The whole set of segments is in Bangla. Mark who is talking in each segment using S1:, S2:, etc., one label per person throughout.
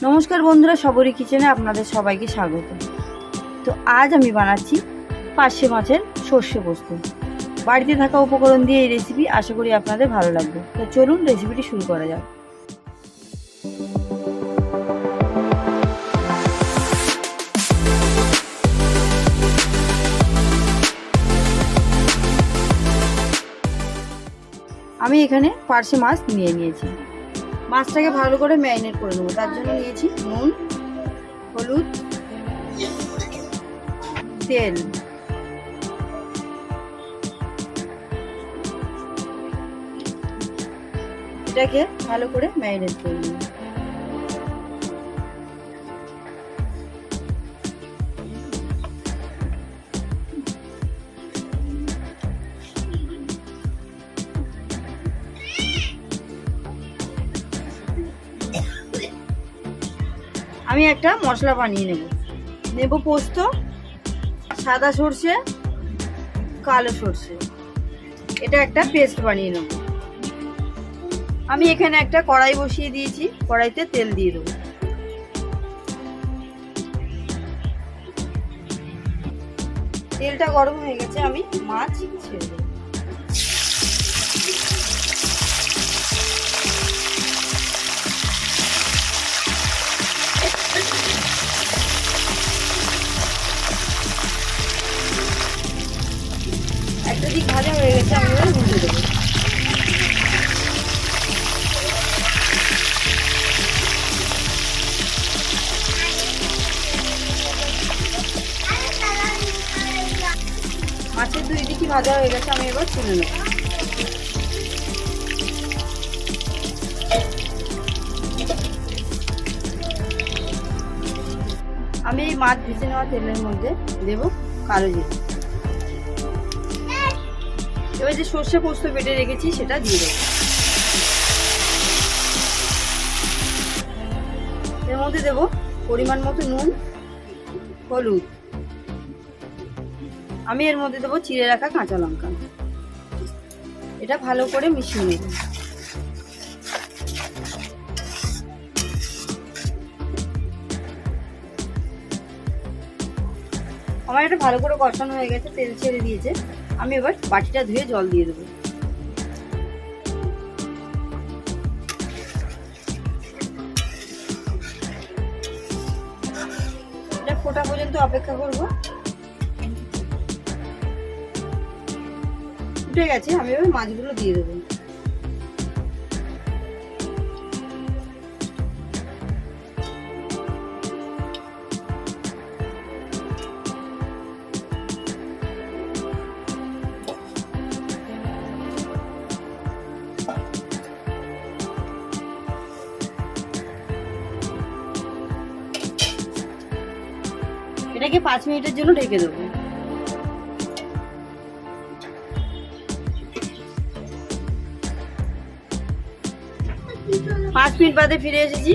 S1: নমস্কার বন্ধুরা সবরই কিচেনে আপনাদের সবাইকে স্বাগত। তো আজ আমি বানাচ্ছি পার্শে মাছের সর্ষে পোস্ত। বাড়িতে থাকা উপকরণ দিয়ে এই রেসিপি আশা করি আপনাদের ভালো লাগবে। তো চলুন রেসিপিটি শুরু করা যাক। আমি এখানে পার্শে মাছ নিয়ে নিয়েছি। মাছটাকে ভালো করে ম্যারিনেট করে নেব। তার জন্য নিয়েছি নুন, হলুদ, তেল। এটাকে ভালো করে ম্যারিনেট করে নেব। আমি একটা মশলা বানিয়ে নেব। নেব পোস্ত, সাদা সর্ষে, কালো সর্ষে। এটা একটা পেস্ট বানিয়ে নেব। আমি এখানে একটা কড়াই বসিয়ে দিয়েছি, কড়াইতে তেল দিয়ে দেবো। তেলটা গরম হয়ে গেছে, আমি মাছ ছেড়ে দেবো। দিক ভাজা হয়ে গেছে, আমি এবার উল্টে দেবো। মাছের দুই দিকই ভাজা হয়ে গেছে, আমি এবার তুলে নেব। আমি এই মাছ ভেজে নেওয়া তেলের মধ্যে দেব কালো জিরে। এবার যে সর্ষে পোস্ত বেটে রেখেছি, সেটা দিয়ে দেবো। এর মধ্যে দেব পরিমাণ মতো নুন, হলুদ। আমি এর মধ্যে দেবো চিড়ে রাখা কাঁচা লঙ্কা। এটা ভালো করে মিশিয়ে নেব। আমার এটা ভালো করে কষানো হয়ে গেছে, তেল ছেড়ে দিয়েছে। আমি এবার বাটিটা ধুয়ে জল দিয়ে দেবো। এটা ফোটা পর্যন্ত অপেক্ষা করব। উঠে গেছে, আমি এবার মাছগুলো দিয়ে দেবো। এটাকে পাঁচ মিনিটের জন্য ঢেকে দেবো। পাঁচ মিনিট বাদে ফিরে এসেছি।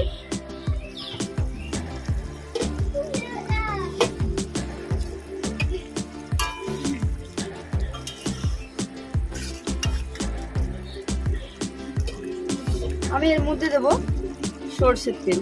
S1: আমি এর মধ্যে দেবো সর্ষের তেল।